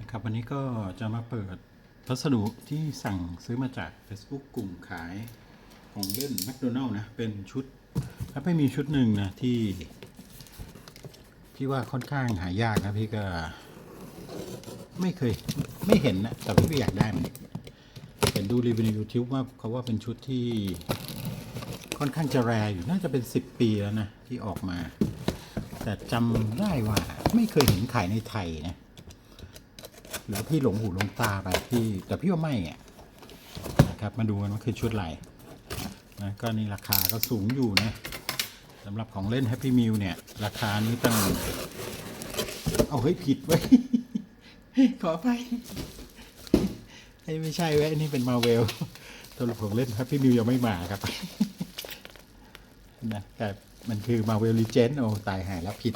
นะครับวันนี้ก็จะมาเปิดพัสดุที่สั่งซื้อมาจาก Facebook กลุ่มขายของเล่นแมคโดนัลล์นะ เป็นชุดถ้าไม่มีชุดหนึ่งนะ ที่พี่ว่าค่อนข้างหายากนะพี่ก็ไม่เคยไม่เห็นนะ แต่พี่ก็อยากได้มันเห็นดูรีวิวใน YouTube ว่าเขาว่าเป็นชุดที่ค่อนข้างจะแรอยู่น่าจะเป็น 10 ปีแล้วนะ ที่ออกมา แต่จำได้ว่าไม่เคยเห็นขายในไทยนะ หรือพี่หลงหูหลงตาไปพี่แต่พี่ว่าไม่อะนะครับมาดูกันว่าคือชุดอะไรนะก็นี่ราคาก็สูงอยู่นะสำหรับของเล่น Happy Meal เนี่ยราคานี้ตั้งเอาเฮ้ยผิดไว้ ขอไปไม่ใช่เว้ยนนี้เป็นมาเวลสำหรับของเล่น Happy Meal ยังไม่มาครับนะแต่มันคือ Marvel Legends โอ้ตายหายแล้วผิด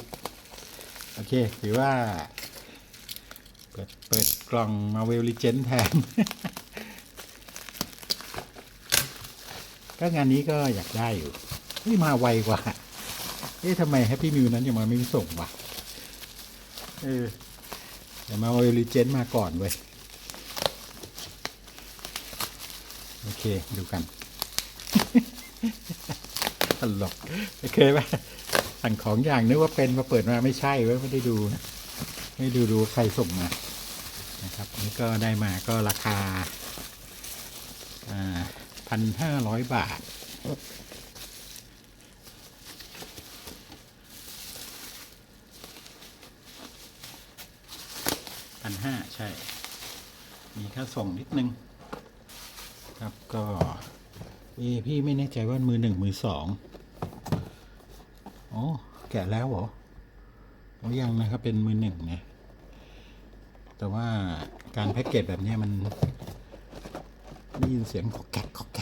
โอเค ถือว่า เปิดเปิดกล่อง Marvel Legends แทน ก็งานนี้ก็อยากได้อยู่นี่มาไวกว่า เอ๊ะทำไม Happy Meal นั้นยังมาไม่ส่งวะ เออแต่ Marvel Legends มาก่อนเว้ย โอเค ดูกันตลกโอเคป่ะสั่งของอย่างนึกว่าเป็นมาเปิดมาไม่ใช่เว้ยไม่ได้ดูนะ ไม่ดูดูใครส่งมานะครับนี่ก็ได้มาก็ราคาพันห้าร้อยบาท พันห้าใช่ มีค่าส่งนิดนึง ครับก็เอพี่ไม่แน่ใจว่ามือหนึ่งมือสองอ๋อแกะแล้วเหรอ โอ้ยังนะครับเป็นมือหนึ่งนะ แต่ว่าการแพ็กเกจแบบนี้มันได้ยินเสียงขอกแกกขอกแก